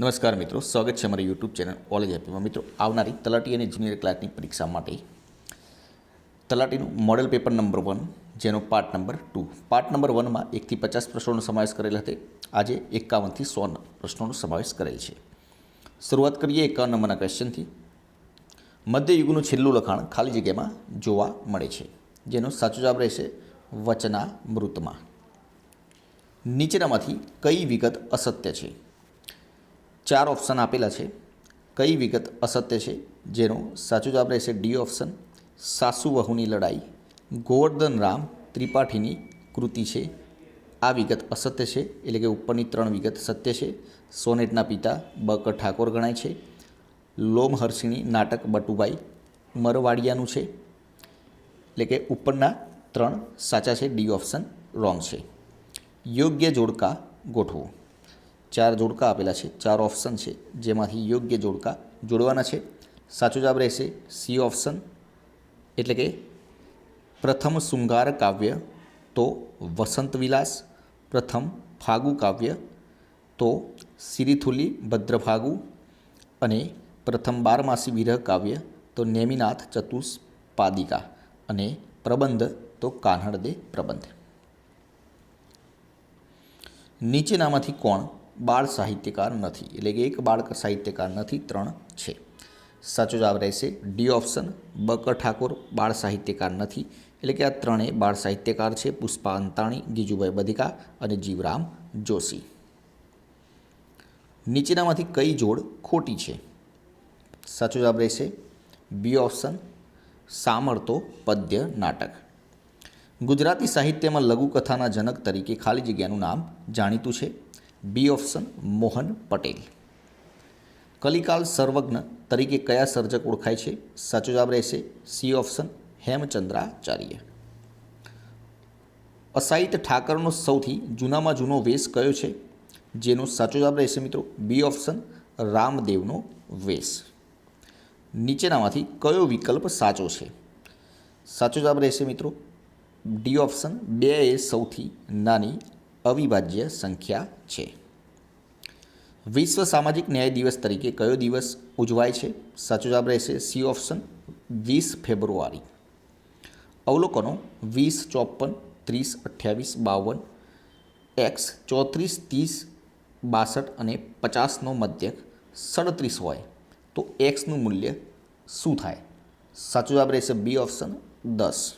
નમસ્કાર મિત્રો, સ્વાગત છે અમારી યુટ્યુબ ચેનલ ઓલેજ હેપીમાં મિત્રો, આવનારી તલાટી અને જુનિયર ક્લાર્કની પરીક્ષા માટે તલાટીનું મોડેલ પેપર નંબર વન જેનો part number two part number વનમાં એકથી પચાસ પ્રશ્નોનો સમાવેશ કરેલ હતો. આજે એકાવનથી સો પ્રશ્નોનો સમાવેશ કરેલ છે. શરૂઆત કરીએ એકાવન નંબરના ક્વેશ્ચનથી મધ્યયુગનું છેલ્લું લખાણ ખાલી જગ્યામાં જોવા મળે છે, જેનો સાચો જવાબ રહેશે વચના મૃતમાં નીચેનામાંથી કઈ વિગત અસત્ય છે? ચાર ઓપ્શન આપેલા છે. કઈ વિગત અસત્ય છે? જેનો સાચો જવાબ રહેશે ડી ઓપ્શન સાસુ વહુની લડાઈ. ગોવર્ધન રામ ત્રિપાઠીની કૃતિ છે. આ વિગત અસત્ય છે, એટલે કે ઉપરની ત્રણ વિગત સત્ય છે. સોનેટના પિતા બક ઠાકોર ગણાય છે. લોમહર્ષિણી નાટક બટુભાઈ મરવાડિયાનું છે. એટલે કે ઉપરના ત્રણ સાચા છે, ડી ઓપ્શન રોંગ છે. યોગ્ય જોડકા ગોઠવો. ચાર જોડકા આપેલા છે, ચાર ઓપ્શન છે, જેમાંથી યોગ્ય જોડકા જોડવાના છે. સાચો જવાબ રહેશે સી ઓપ્શન. એટલે કે પ્રથમ શૃંગાર કાવ્ય, તો વસંત વિલાસ. પ્રથમ ફાગુ કાવ્ય, તો સિરિથુલી ભદ્રફાગુ. અને પ્રથમ બારમાસી વિરહ કાવ્ય, તો નેમિનાથ ચતુષ્પાદિકા. અને પ્રબંધ, તો કાન્હડદે પ્રબંધ. નીચેનામાંથી કોણ બાળ સાહિત્યકાર નથી. એટલે કે એક બાળ સાહિત્યકાર નથી, ત્રણ છે. સાચો જવાબ રહેશે ડી ઓપ્શન બકર ઠાકોર, બાળ સાહિત્યકાર નથી. એટલે કે આ ત્રણેય બાળ સાહિત્યકાર છે, પુષ્પા અંતાણી, ગીજુભાઈ બધિકા અને જીવરામ જોશી. નીચેનામાંથી કઈ જોડ ખોટી છે? સાચો જવાબ રહેશે બી ઓપ્શન સામર્થો પદ્ય, નાટક. ગુજરાતી સાહિત્યમાં લઘુકથાના જનક તરીકે ખાલી જગ્યાનું નામ જાણીતું છે. B option Mohan Patel. કલિકાલ સર્વજ્ઞ તરીકે કયા સર્જક ઓળખાય છે? સાચો જવાબ રહેશે સી ઓપ્શન હેમચંદ્રાચાર્ય. અસાહિત ઠાકરનો સૌથી જૂનામાં જૂનો વેશ કયો છે? જેનો સાચો જવાબ રહેશે મિત્રો બી ઓપ્શન રામદેવનો વેશ. નીચેનામાંથી કયો વિકલ્પ સાચો છે? સાચો જવાબ રહેશે મિત્રો ડી ઓપ્શન બે એ સૌથી નાની અવિભાજ્ય સંખ્યા છે. વિશ્વ સામાજિક ન્યાય દિવસ તરીકે કયો દિવસ ઉજવાય છે? સાચો જવાબ રહેશે સી ઓપ્શન વીસ ફેબ્રુઆરી. અવલોકનો વીસ, ચોપન, ત્રીસ, અઠ્યાવીસ, બાવન, એક્સ, ચોત્રીસ, ત્રીસ, બાસઠ અને પચાસનો મધ્યક સડત્રીસ હોય તો એક્સનું મૂલ્ય શું થાય? સાચો જવાબ રહેશે બી ઓપ્શન દસ.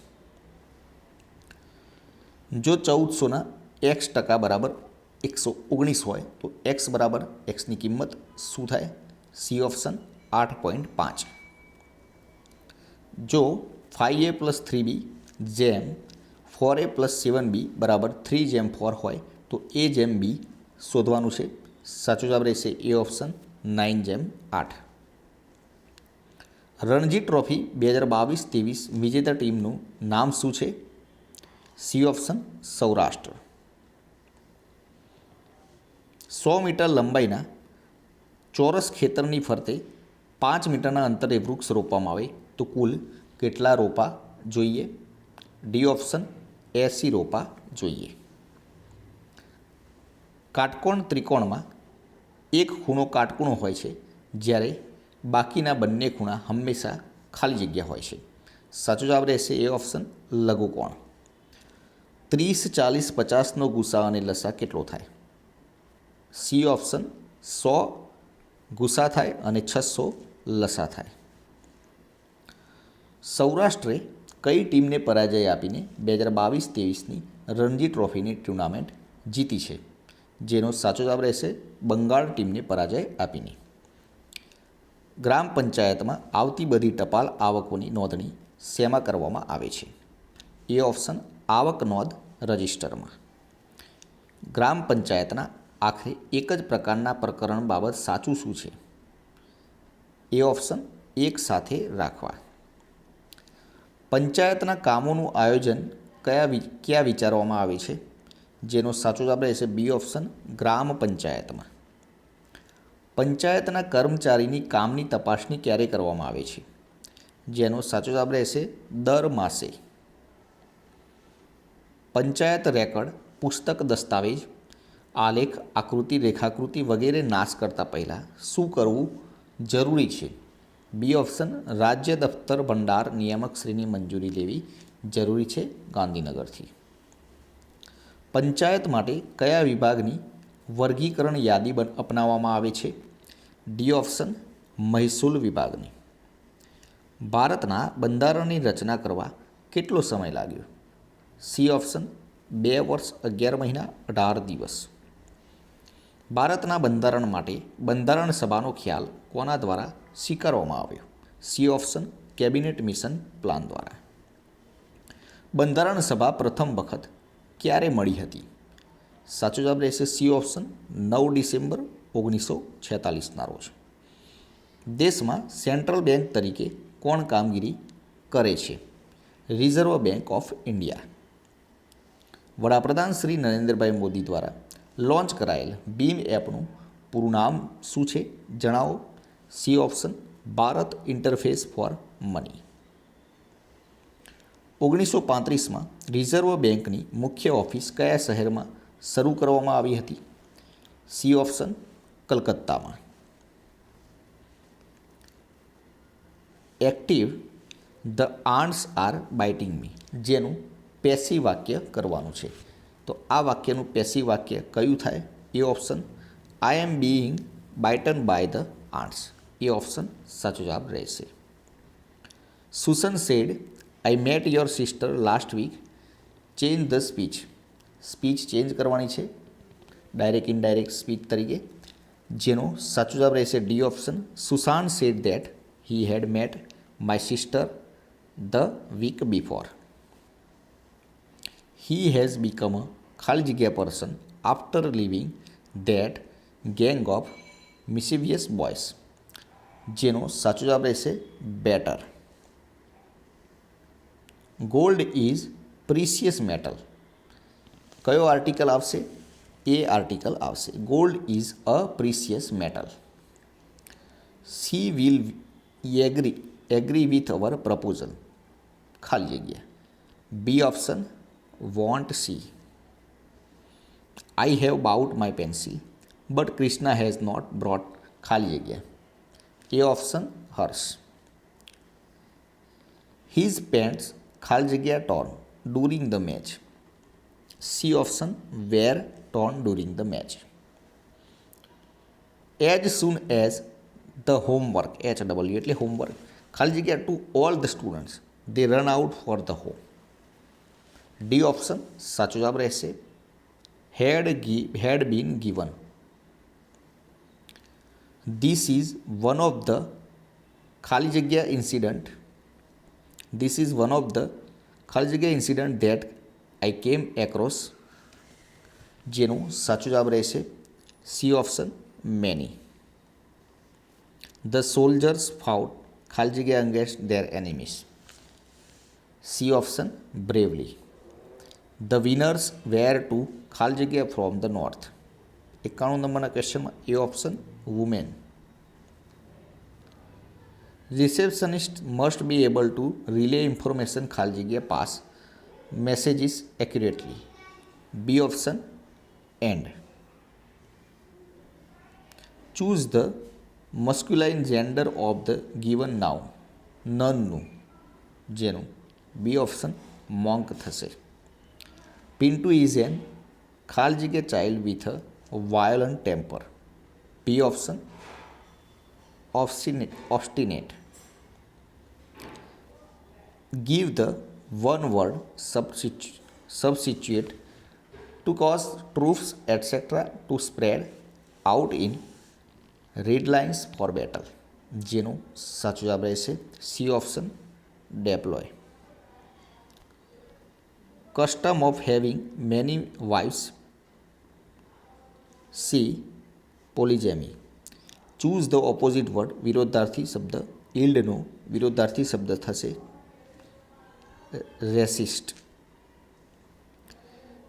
જો ચૌદસોના એક્સ ટકા બરાબર એકસો ઓગણીસ હોય, તો એક્સ બરાબર એક્સની કિંમત શું થાય? સી ઓપ્શન આઠ પોઈન્ટ પાંચ. જો five a plus three b જેમ four A plus seven B બરાબર થ્રી જેમ ફોર હોય, તો એ જેમ બી શોધવાનું છે. સાચો જવાબ રહેશે એ ઓપ્શન નાઇન જેમ આઠ. રણજી ટ્રોફી બે હજાર બાવીસ ત્રેવીસ વિજેતા ટીમનું નામ શું છે? C option Saurashtra. સો મીટર લંબાઈના ચોરસ ખેતરની ફરતે પાંચ મીટરના અંતરે વૃક્ષ રોપવામાં આવે તો કુલ કેટલા રોપા જોઈએ? ડી ઓપ્શન એસી રોપા જોઈએ. કાટકોણ ત્રિકોણમાં એક ખૂણો કાટકૂણો હોય છે, જ્યારે બાકીના બંને ખૂણા હંમેશા ખાલી જગ્યા હોય છે. સાચો જવાબ રહેશે એ ઓપ્શન લઘુકોણ. ત્રીસ, ચાલીસ, પચાસનો ગુસા અને લસા કેટલો થાય? સી ઓપ્શન, સો ગુસા થાય અને છસો લસા થાય. સૌરાષ્ટ્રે કઈ ટીમને પરાજય આપીને બે હજાર બાવીસ ત્રેવીસની રણજી ટ્રોફીની ટુર્નામેન્ટ જીતી છે? જેનો સાચો જવાબ રહેશે બંગાળ ટીમને પરાજય આપીને. ગ્રામ પંચાયતમાં આવતી બધી ટપાલ આવકોની નોંધણી શેમાં કરવામાં આવે છે? એ ઓપ્શન આવક નોંધ રજિસ્ટરમાં. ગ્રામ પંચાયતના આખરે એક જ પ્રકારના પ્રકરણ બાબત સાચું શું છે? એ ઓપ્શન એક સાથે રાખવા. પંચાયતના કામોનું આયોજન કયા ક્યાં વિચારવામાં આવે છે? જેનો સાચો જવાબ રહેશે બી ઓપ્શન ગ્રામ પંચાયતમાં. પંચાયતના કર્મચારીની કામની તપાસણી ક્યારે કરવામાં આવે છે? જેનો સાચો જવાબ રહેશે દર માસે. પંચાયત રેકર્ડ, પુસ્તક દસ્તાવેજ આલેખ, આકૃતિ, રેખાકૃતિ વગેરે નાશ કરતાં પહેલાં શું કરવું જરૂરી છે? બી ઓપ્શન, રાજ્ય દફતર ભંડાર નિયામકશ્રીની મંજૂરી લેવી જરૂરી છે ગાંધીનગરથી. પંચાયત માટે કયા વિભાગની વર્ગીકરણ યાદી અપનાવવામાં આવે છે? ડી ઓપ્શન, મહેસૂલ વિભાગની. ભારતના બંધારણની રચના કરવા કેટલો સમય લાગ્યો? સી ઓપ્શન, બે વર્ષ અગિયાર મહિના, અઢાર દિવસ. ભારતના બંધારણ માટે બંધારણ સભાનો ખ્યાલ કોના દ્વારા સ્વીકારવામાં આવ્યો? C option, cabinet mission plan દ્વારા. બંધારણ સભા પ્રથમ વખત ક્યારે મળી હતી? સાચો જવાબ રહેશે સી ઓપ્શન, નવ ડિસેમ્બર ઓગણીસો છેતાલીસના રોજ. દેશમાં સેન્ટ્રલ બેંક તરીકે કોણ કામગીરી કરે છે? Reserve bank of India. વડાપ્રધાન શ્રી નરેન્દ્રભાઈ મોદી દ્વારા લોન્ચ કરાયેલ બીમ એપનું પૂરું નામ શું છે જણાવો? C option, Bharat interface for money. ઓગણીસો પાંત્રીસમાં રિઝર્વ બેંકની મુખ્ય ઓફિસ કયા શહેરમાં શરૂ કરવામાં આવી હતી? સી ઓપ્શન, કલકત્તામાં. એક્ટિવ ધ આર્ન્સ આર બાઇટિંગ મી, જેનું પેસી વાક્ય કરવાનું છે. તો આ વાક્યનું પેસી વાક્ય કયું થાય? A option I am being bitten by the ants A option સાચો જવાબ રહેશે. Susan said I met your sister last week change the speech speech change કરવાની છે. ડાયરેક્ટ ઇનડાયરેક્ટ સ્પીચ તરીકે. જેનો સાચો જવાબ રહેશે D option Sushant said that he had met my sister the week before he has become a ખાલી જગ્યા person after living that gang of mischievous boys જેનો સાચો જવાબ રહેશે better gold is precious metal કયો આર્ટિકલ આવશે? એ article આવશે. Gold is a precious metal she will agree agree with our proposal ખાલી જગ્યા. B option want C I have bought my pencil but Krishna has not brought ખાલી જગ્યા A option Harsh his pants ખાલી જગ્યા torn during the match C option were torn during the match as soon as the homework H W એટલે homework ખાલી જગ્યા to all the students they run out for the home D option સાચો જવાબ રહેશે. Had given, had been given. This is one of the ખાલી જગ્યા incident this is one of the ખાલી જગ્યા incident that I came across જેનું સાચો જવાબ રહેશે. C option many the soldiers fought ખાલી જગ્યા against their enemies C option bravely the winners were to ખાલી જગ્યા ફ્રોમ ધ નોર્થ એકાણું નંબરના ક્વેશ્ચનમાં A option women receptionist must be able to relay information ખાલી જગ્યા pass messages accurately B option and choose the masculine gender of the given noun નનનું જેનું B option monk થશે. Pintu is an ખાલી જગ્યા child with a violent temper B option obstinate give the one word substitu- substitute to cause troops etc to spread out in red lines for battle જેનું સાચું જવાબ રહેશે C option deploy custom of having many wives C polygamy choose the opposite word વિરોધાર્થી શબ્દ ઇલ્ડનો વિરોધાર્થી શબ્દ થશે resist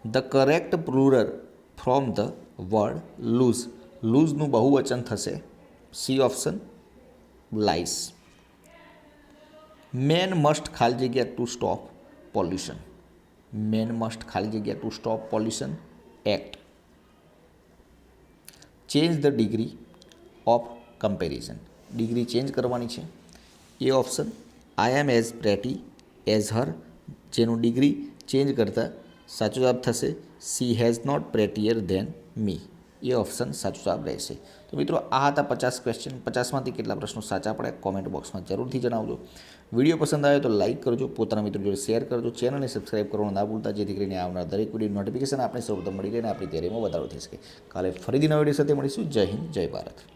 the correct plural from the word louse લૂઝનું બહુવચન થશે C option lice men must ખાલી જગ્યા to stop pollution men must ખાલી જગ્યા to stop pollution act. Change the degree of comparison. Degree change કરવાની છે. A option I am as pretty as her જેનું degree change કરતાં સાચો જવાબ થશે C has not prettier than me A option સાચો જવાબ રહેશે. તો મિત્રો, આ હતા પચાસ ક્વેશ્ચન પચાસમાંથી કેટલા પ્રશ્નો સાચા પડે કોમેન્ટ બોક્સમાં જરૂરથી જણાવજો. વીડિયો પસંદ આવે તો લાઇક કરજો, પોતાના મિત્રો જોડે શેર કરજો ચેનલને સબસ્ક્રાઇબ કરવાનું ના ભૂલતા, જેથી કરીને આવનાર દરેક વીડિયો નોટિફિકેશન આપણે સૌપ્રથમ મળી રહે આપણી તૈયારીમાં વધારો થઈ શકે. કાલે ફરીથી નવા વીડિયો સાથે મળીશું. જય હિન્દ, જય ભારત.